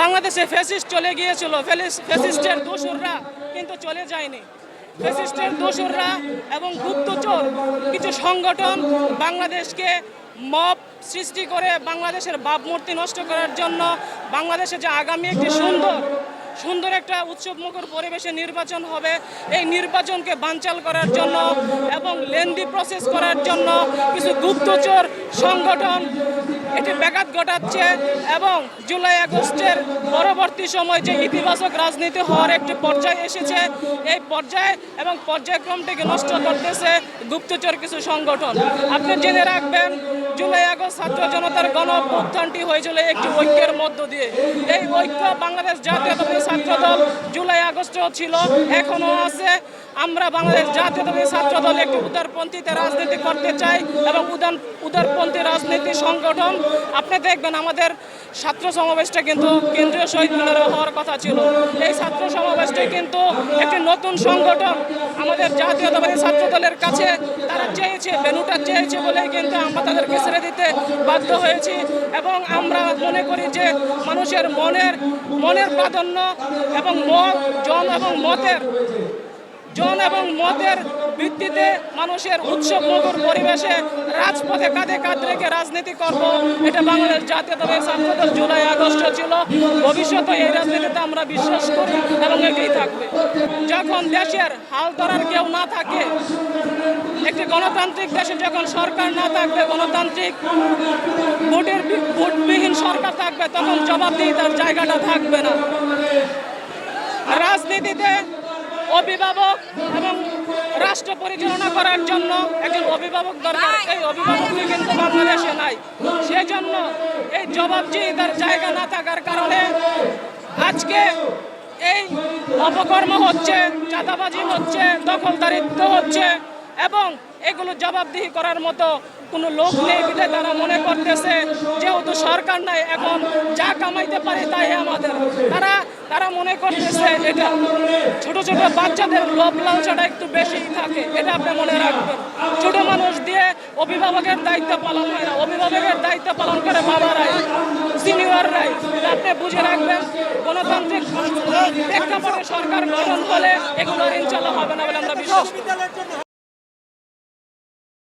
বাংলাদেশে ফ্যাসিস্ট চলে গিয়েছিল। ফ্যাসিস্টের দোসররা কিন্তু চলে যায়নি। ফ্যাসিস্টের দোসররা এবং গুপ্তচর কিছু সংগঠন বাংলাদেশকে মব সৃষ্টি করে বাংলাদেশের ভাবমূর্তি নষ্ট করার জন্য বাংলাদেশে যে আগামী একটি সুন্দর সুন্দর একটা উৎসবমুখর পরিবেশে নির্বাচন হবে, এই নির্বাচনকে বানচাল করার জন্য এবং লেন্দি প্রসেস করার জন্য কিছু গুপ্তচর সংগঠন এটি ব্যাঘাত ঘটাচ্ছে এবং জুলাই আগস্টের পরবর্তী সময় যে ইতিবাচক রাজনীতি হওয়ার একটি পর্যায়ে এসেছে, এই পর্যায়ে এবং পর্যায়ক্রমটিকে নষ্ট করতেছে গুপ্তচর কিছু সংগঠন। আপনি জেনে রাখবেন, জুলাই আগস্ট ছাত্র জনতার গণ অভ্যুত্থানটি হয়েছিল একটি ঐক্যের মধ্য দিয়ে। এই ঐক্য বাংলাদেশ জাতীয়তাবাদী ছাত্র দল জুলাই আগস্টও ছিল, এখনও আছে। আমরা বাংলাদেশ জাতীয়তাবাদী ছাত্র দল একটি উদারপন্থীতে রাজনীতি করতে চাই এবং উদার উদারপন্থী রাজনীতি সংগঠন। আপনি দেখবেন আমাদের ছাত্র সমাবেশটা কিন্তু কেন্দ্রীয় শহীদ মিনারে হওয়ার কথা ছিল। এই ছাত্র সমাবেশটি কিন্তু একটি নতুন সংগঠন। আমাদের জাতীয়তাবাদী ছাত্র দলের কাছে তারা চেয়েছে, ভেনুটা চেয়েছে বলেই কিন্তু আমরা তাদেরকে ছেড়ে দিতে বাধ্য হয়েছি। এবং আমরা মনে করি যে মানুষের মনের মনের প্রাধান্য এবং মত, জন এবং মতের জন এবং মতের ভিত্তিতে মানুষের উৎসব মুখর পরিবেশে রাজপথে কাঁধে কাঁধ রেখে রাজনীতি করব। এটা বাংলাদেশ জাতীয়তাবাদী ছাত্রদল জুলাই, আগস্ট ছিল। ভবিষ্যতে এই রাজনীতিতে আমরা বিশ্বাস করি এবং এটাই থাকবে। যখন দেশের হাল ধরার কেউ না থাকে, একটি গণতান্ত্রিক দেশে যখন সরকার না থাকবে, গণতান্ত্রিক ভোটের ভোটবিহীন সরকার থাকবে, তখন জবাবদিহিতার জায়গাটা থাকবে না। রাজনীতিতে অভিভাবক এবং রাষ্ট্র পরিচালনা করার জন্য একজন অভিভাবক দরকার। এই অভিভাবকই কিন্তু বাংলাদেশে নাই। সেজন্য এই জবাবদিহিতার জায়গা না থাকার কারণে আজকে এই অপকর্ম হচ্ছে চাঁদাবাজি হচ্ছে দখলদারিত্ব হচ্ছে এবং এগুলো জবাবদিহি করার মতো কোনো লোক নেই বিধায় তারা মনে করতেছে। যেহেতু সরকার নাই এখন যা কামাইতে পারে তাই আমাদের। তারা তারা মনে করতেছে এটা ছোট ছোট বাচ্চাদের লোভ লালসাটা একটু বেশি থাকে, এটা আপনি মনে রাখবেন। ছোট মানুষ দিয়ে অভিভাবকের দায়িত্ব পালন হয় না, অভিভাবকের দায়িত্ব পালন করে বাবারাই, সিনিয়ররাই। আপনি বুঝে রাখবেন, গণতান্ত্রিক প্রেক্ষাপটে সরকার গঠন হলে এগুলো ইনশাল্লাহ হবে না বলে আমরা বিশ্বাস করি।